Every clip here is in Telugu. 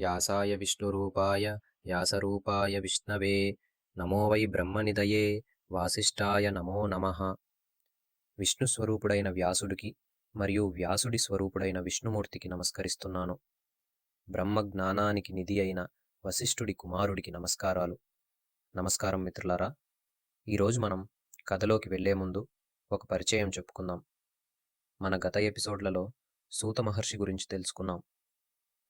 యాసాయ విష్ణురూపాయ వ్యాసరూపాయ విష్ణవే. నమో వై బ్రహ్మనిదయే. వాసిష్ఠాయ నమో నమః. విష్ణు స్వరూపుడైన వ్యాసుడికి మరియు వ్యాసుడి స్వరూపుడైన విష్ణుమూర్తికి నమస్కరిస్తున్నాను. బ్రహ్మ జ్ఞానానికి నిధి అయిన వశిష్ఠుడి కుమారుడికి నమస్కారాలు. నమస్కారం మిత్రులారా ఈరోజు మనం కథలోకి వెళ్ళే ముందు ఒక పరిచయం చెప్పుకుందాం. మన గత ఎపిసోడ్లలో సూత మహర్షి గురించి తెలుసుకున్నాం.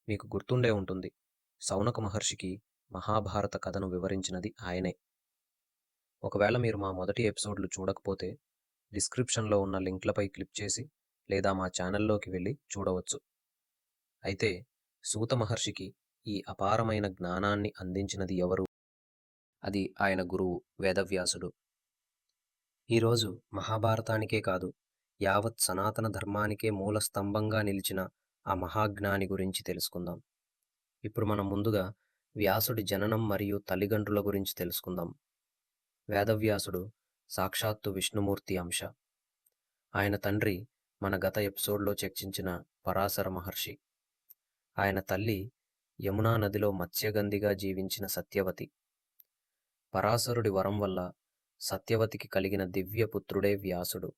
మీకు గుర్తుండే ఉంటుంది. సౌనక మహర్షికి మహాభారత కథను వివరించినది ఆయనే. ఒకవేళ మీరు మా మొదటి ఎపిసోడ్లు చూడకపోతే డిస్క్రిప్షన్లో ఉన్న లింక్లపై క్లిక్ చేసి లేదా మా ఛానల్లోకి వెళ్ళి చూడవచ్చు. అయితే సూత మహర్షికి ఈ అపారమైన జ్ఞానాన్ని అందించినది ఎవరు? అది ఆయన గురువు వేదవ్యాసుడు. ఈరోజు మహాభారతానికే కాదు యావత్ సనాతన ధర్మానికే మూల స్తంభంగా నిలిచిన ఆ మహాజ్ఞాని గురించి తెలుసుకుందాం. ఇప్పుడు మనం ముందుగా వ్యాసుడి జననం మరియు తల్లిదండ్రుల గురించి తెలుసుకుందాం. వేదవ్యాసుడు సాక్షాత్తు విష్ణుమూర్తి అంశ. ఆయన తండ్రి మన గత ఎపిసోడ్లో చర్చించిన పరాశర మహర్షి. ఆయన తల్లి యమునా నదిలో మత్స్యగంధిగా జీవించిన సత్యవతి. పరాశరుడి వరం వల్ల సత్యవతికి కలిగిన దివ్యపుత్రుడే వ్యాసుడు.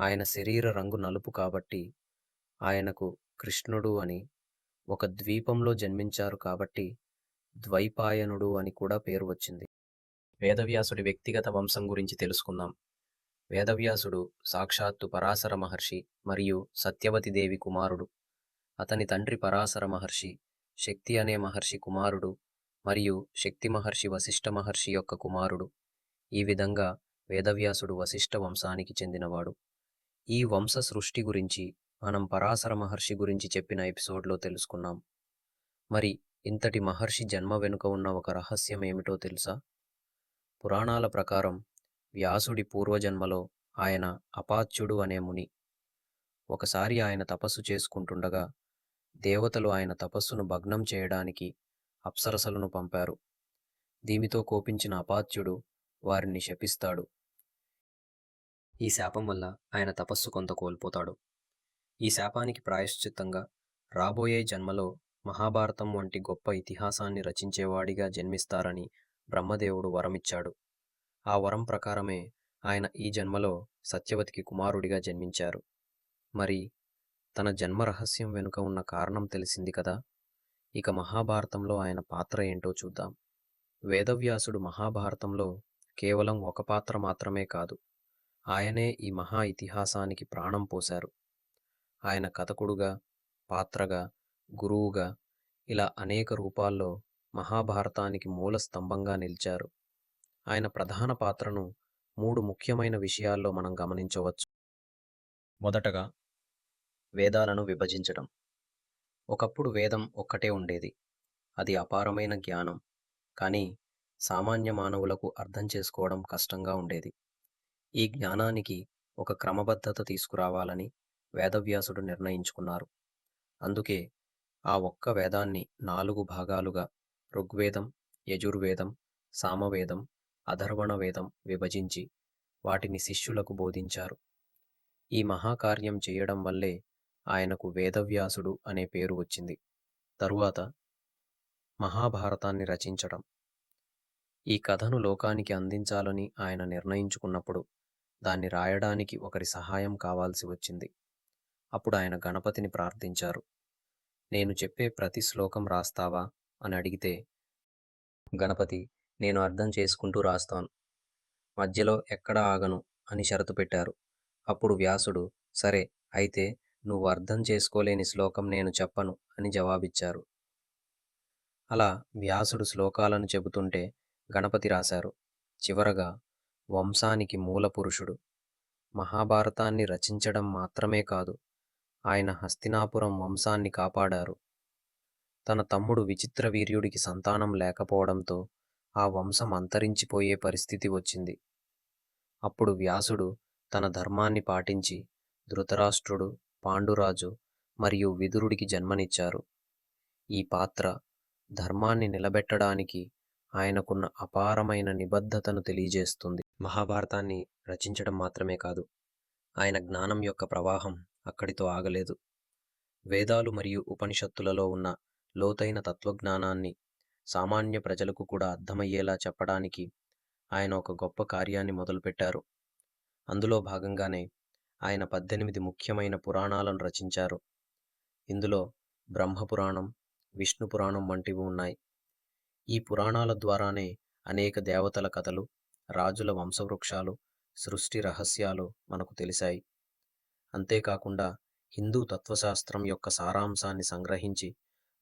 ఆయన శరీర రంగు నలుపు కాబట్టి ఆయనకు కృష్ణుడు అని ఒక ద్వీపంలో జన్మించారు కాబట్టి ద్వైపాయనుడు అని కూడా పేరు వచ్చింది. వేదవ్యాసుడి వ్యక్తిగత వంశం గురించి తెలుసుకుందాం. వేదవ్యాసుడు సాక్షాత్తు పరాశర మహర్షి మరియు సత్యవతి దేవి కుమారుడు. అతని తండ్రి పరాశర మహర్షి శక్తి అనే మహర్షి కుమారుడు మరియు శక్తి మహర్షి వశిష్ఠ మహర్షి యొక్క కుమారుడు. ఈ విధంగా వేదవ్యాసుడు వశిష్ఠ వంశానికి చెందినవాడు. ఈ వంశ సృష్టి గురించి మనం పరాశర మహర్షి గురించి చెప్పిన ఎపిసోడ్లో తెలుసుకున్నాం. మరి ఇంతటి మహర్షి జన్మ వెనుక ఉన్న ఒక రహస్యం ఏమిటో తెలుసా? పురాణాల ప్రకారం వ్యాసుడి పూర్వజన్మలో ఆయన అపాచ్యుడు అనే ముని. ఒకసారి ఆయన తపస్సు చేసుకుంటుండగా దేవతలు ఆయన తపస్సును భగ్నం చేయడానికి అప్సరసలను పంపారు. దీనితో కోపించిన అపాచ్యుడు వారిని శపిస్తాడు. ఈ శాపం వల్ల ఆయన తపస్సు కొంత కోల్పోతాడు. ఈ శాపానికి ప్రాయశ్చిత్తంగా రాబోయే జన్మలో మహాభారతం వంటి గొప్ప ఇతిహాసాన్ని రచించేవాడిగా జన్మిస్తారని బ్రహ్మదేవుడు వరమిచ్చాడు. ఆ వరం ప్రకారమే ఆయన ఈ జన్మలో సత్యవతికి కుమారుడిగా జన్మించారు. మరి తన జన్మ రహస్యం వెనుక ఉన్న కారణం తెలిసింది కదా? ఇక మహాభారతంలో ఆయన పాత్ర ఏంటో చూద్దాం. వేదవ్యాసుడు మహాభారతంలో కేవలం ఒక పాత్ర మాత్రమే కాదు ఆయనే ఈ మహా ఇతిహాసానికి ప్రాణం పోశారు. ఆయన కథకుడుగా పాత్రగా గురువుగా ఇలా అనేక రూపాల్లో మహాభారతానికి మూల స్తంభంగా నిలిచారు. ఆయన ప్రధాన పాత్రను మూడు ముఖ్యమైన విషయాల్లో మనం గమనించవచ్చు. మొదటగా వేదాలను విభజించడం. ఒకప్పుడు వేదం ఒక్కటే ఉండేది. అది అపారమైన జ్ఞానం. కానీ సామాన్య మానవులకు అర్థం చేసుకోవడం కష్టంగా ఉండేది. ఈ జ్ఞానానికి ఒక క్రమబద్ధత తీసుకురావాలని వేదవ్యాసుడు నిర్ణయించుకున్నారు. అందుకే ఆ ఒక్క వేదాన్ని నాలుగు భాగాలుగా ఋగ్వేదం యజుర్వేదం సామవేదం అధర్వణ వేదం విభజించి వాటిని శిష్యులకు బోధించారు. ఈ మహాకార్యం చేయడం వల్లే ఆయనకు వేదవ్యాసుడు అనే పేరు వచ్చింది. తరువాత మహాభారతాన్ని రచించడం. ఈ కథను లోకానికి అందించాలని ఆయన నిర్ణయించుకున్నప్పుడు దాన్ని రాయడానికి ఒకరి సహాయం కావాల్సి వచ్చింది. అప్పుడు ఆయన గణపతిని ప్రార్థించారు. నేను చెప్పే ప్రతి శ్లోకం రాస్తావా? అని అడిగితే గణపతి నేను అర్థం చేసుకుంటూ రాస్తాను. మధ్యలో ఎక్కడ ఆగను? అని షరతు పెట్టారు. అప్పుడు వ్యాసుడు సరే అయితే నువ్వు అర్థం చేసుకోలేని శ్లోకం నేను చెప్పను అని జవాబిచ్చారు. అలా వ్యాసుడు శ్లోకాలను చెబుతుంటే గణపతి రాశారు చివరగా వంశానికి మూల పురుషుడు మహాభారతాన్ని రచించడం మాత్రమే కాదు ఆయన హస్తినాపురం వంశాన్ని కాపాడారు. తన తమ్ముడు విచిత్ర వీర్యుడికి సంతానం లేకపోవడంతో ఆ వంశం అంతరించిపోయే పరిస్థితి వచ్చింది. అప్పుడు వ్యాసుడు తన ధర్మాన్ని పాటించి ధృతరాష్ట్రుడు పాండురాజు మరియు విదురుడికి జన్మనిచ్చారు. ఈ పాత్ర ధర్మాన్ని నిలబెట్టడానికి ఆయనకున్న అపారమైన నిబద్ధతను తెలియజేస్తుంది. మహాభారతాన్ని రచించడం మాత్రమే కాదు ఆయన జ్ఞానం యొక్క ప్రవాహం అక్కడితో ఆగలేదు. వేదాలు మరియు ఉపనిషత్తులలో ఉన్న లోతైన తత్వజ్ఞానాన్ని సామాన్య ప్రజలకు కూడా అర్థమయ్యేలా చెప్పడానికి ఆయన ఒక గొప్ప కార్యాన్ని మొదలుపెట్టారు. అందులో భాగంగానే ఆయన పద్దెనిమిది ముఖ్యమైన పురాణాలను రచించారు. ఇందులో బ్రహ్మపురాణం విష్ణు పురాణం వంటివి ఉన్నాయి. ఈ పురాణాల ద్వారానే అనేక దేవతల కథలు రాజుల వంశవృక్షాలు సృష్టి రహస్యాలు మనకు తెలిసాయి అంతేకాకుండా హిందూ తత్వశాస్త్రం యొక్క సారాంశాన్ని సంగ్రహించి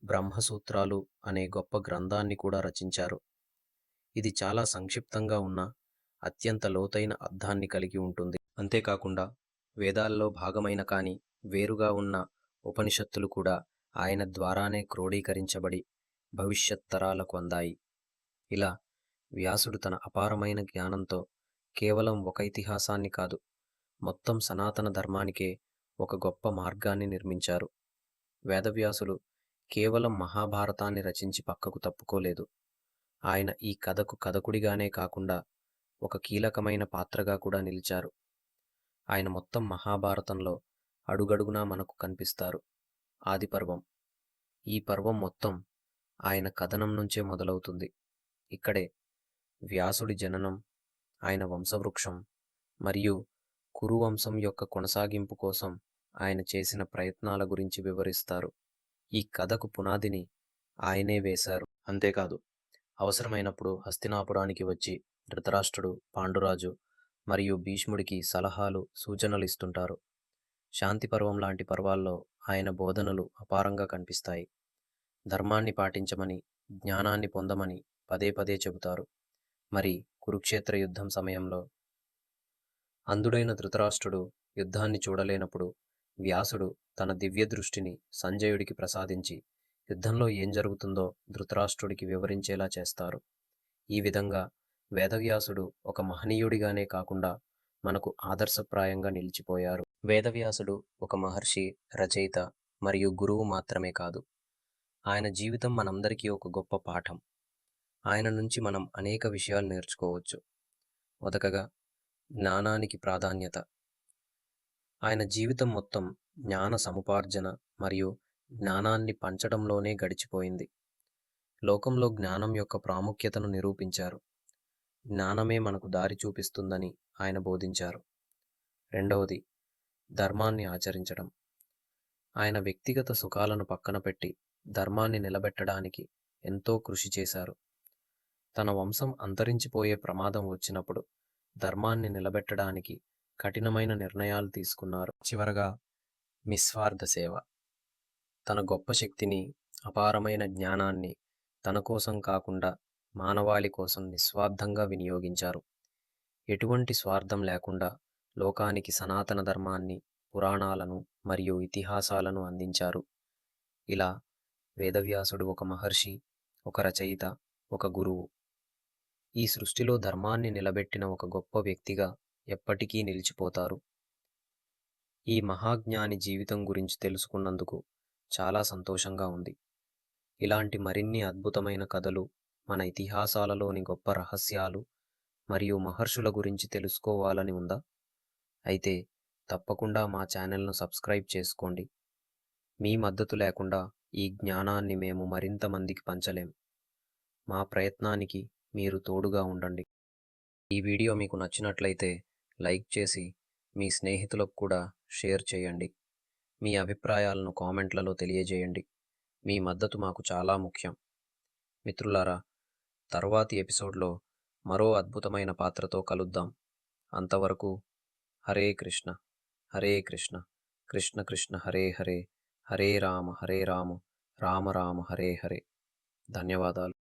బ్రహ్మసూత్రాలు అనే గొప్ప గ్రంథాన్ని కూడా రచించారు. ఇది చాలా సంక్షిప్తంగా ఉన్న అత్యంత లోతైన అర్థాన్ని కలిగి ఉంటుంది. అంతేకాకుండా వేదాల్లో భాగమైన కానీ వేరుగా ఉన్న ఉపనిషత్తులు కూడా ఆయన ద్వారానే క్రోడీకరించబడి భవిష్యత్ తరాలకు అందాయి. ఇలా వ్యాసుడు తన అపారమైన జ్ఞానంతో కేవలం ఒక ఇతిహాసాన్ని కాదు మొత్తం సనాతన ధర్మానికే ఒక గొప్ప మార్గాన్ని నిర్మించారు. వేదవ్యాసులు కేవలం మహాభారతాన్ని రచించి పక్కకు తప్పుకోలేదు. ఆయన ఈ కథకు కథకుడిగానే కాకుండా ఒక కీలకమైన పాత్రగా కూడా నిలిచారు. ఆయన మొత్తం మహాభారతంలో అడుగడుగునా మనకు కనిపిస్తారు. ఆది పర్వం ఈ పర్వం మొత్తం ఆయన కథనం నుంచే మొదలవుతుంది. ఇక్కడే వ్యాసుడి జననం ఆయన వంశవృక్షం మరియు కురువంశం యొక్క కొనసాగింపు కోసం ఆయన చేసిన ప్రయత్నాల గురించి వివరిస్తారు. ఈ కథకు పునాదిని ఆయనే వేశారు. అంతేకాదు అవసరమైనప్పుడు హస్తినాపురానికి వచ్చి ధృతరాష్ట్రుడు పాండురాజు మరియు భీష్ముడికి సలహాలు సూచనలు ఇస్తుంటారు. శాంతి పర్వం లాంటి పర్వాల్లో ఆయన బోధనలు అపారంగా కనిపిస్తాయి. ధర్మాన్ని పాటించమని జ్ఞానాన్ని పొందమని పదే పదే చెబుతారు. మరి కురుక్షేత్ర యుద్ధం సమయంలో అంధుడైన ధృతరాష్ట్రుడు యుద్ధాన్ని చూడలేనప్పుడు వ్యాసుడు తన దివ్య దృష్టిని సంజయుడికి ప్రసాదించి యుద్ధంలో ఏం జరుగుతుందో ధృతరాష్ట్రుడికి వివరించేలా చేస్తారు. ఈ విధంగా వేదవ్యాసుడు ఒక మహనీయుడిగానే కాకుండా మనకు ఆదర్శప్రాయంగా నిలిచిపోయారు. వేదవ్యాసుడు ఒక మహర్షి రచయిత మరియు గురువు మాత్రమే కాదు. ఆయన జీవితం మనందరికీ ఒక గొప్ప పాఠం. ఆయన నుంచి మనం అనేక విషయాలు నేర్చుకోవచ్చు. మొదకగా జ్ఞానానికి ప్రాధాన్యత. ఆయన జీవితం మొత్తం జ్ఞాన సముపార్జన మరియు జ్ఞానాన్ని పంచడంలోనే గడిచిపోయింది. లోకంలో జ్ఞానం యొక్క ప్రాముఖ్యతను నిరూపించారు. జ్ఞానమే మనకు దారి చూపిస్తుందని ఆయన బోధించారు. రెండవది ధర్మాన్ని ఆచరించడం. ఆయన వ్యక్తిగత సుఖాలను పక్కన పెట్టి ధర్మాన్ని నిలబెట్టడానికి ఎంతో కృషి చేశారు. తన వంశం అంతరించిపోయే ప్రమాదం వచ్చినప్పుడు ధర్మాన్ని నిలబెట్టడానికి కఠినమైన నిర్ణయాలు తీసుకున్నారు. చివరగా నిస్వార్థ సేవ. తన గొప్ప శక్తిని అపారమైన జ్ఞానాన్ని తన కోసం కాకుండా మానవాళి కోసం నిస్వార్థంగా వినియోగించారు. ఎటువంటి స్వార్థం లేకుండా లోకానికి సనాతన ధర్మాన్ని పురాణాలను మరియు ఇతిహాసాలను అందించారు. ఇలా వేదవ్యాసుడు ఒక మహర్షి ఒక రచయిత ఒక గురువు ఈ సృష్టిలో ధర్మాన్ని నిలబెట్టిన ఒక గొప్ప వ్యక్తిగా ఎప్పటికీ నిలిచిపోతారు. ఈ మహాజ్ఞాని జీవితం గురించి తెలుసుకున్నందుకు చాలా సంతోషంగా ఉంది. ఇలాంటి మరిన్ని అద్భుతమైన కథలు మన ఇతిహాసాలలోని గొప్ప రహస్యాలు మరియు మహర్షుల గురించి తెలుసుకోవాలని ఉందా? అయితే తప్పకుండా మా ఛానల్ను సబ్స్క్రైబ్ చేసుకోండి. మీ మద్దతు లేకుండా ఈ జ్ఞానాన్ని మేము మరింత మందికి పంచలేం. మా ప్రయత్నానికి మీరు తోడుగా ఉండండి. ఈ వీడియో మీకు నచ్చినట్లయితే లైక్ చేసి మీ స్నేహితులకు కూడా షేర్ చేయండి. మీ అభిప్రాయాలను కామెంట్లలో తెలియజేయండి. మీ మద్దతు మాకు చాలా ముఖ్యం. మిత్రులారా తర్వాతి ఎపిసోడ్లో మరో అద్భుతమైన పాత్రతో కలుద్దాం. అంతవరకు హరే కృష్ణ హరే కృష్ణ కృష్ణ కృష్ణ హరే హరే హరే రామ హరే రామ రామ రామ హరే హరే. ధన్యవాదాలు.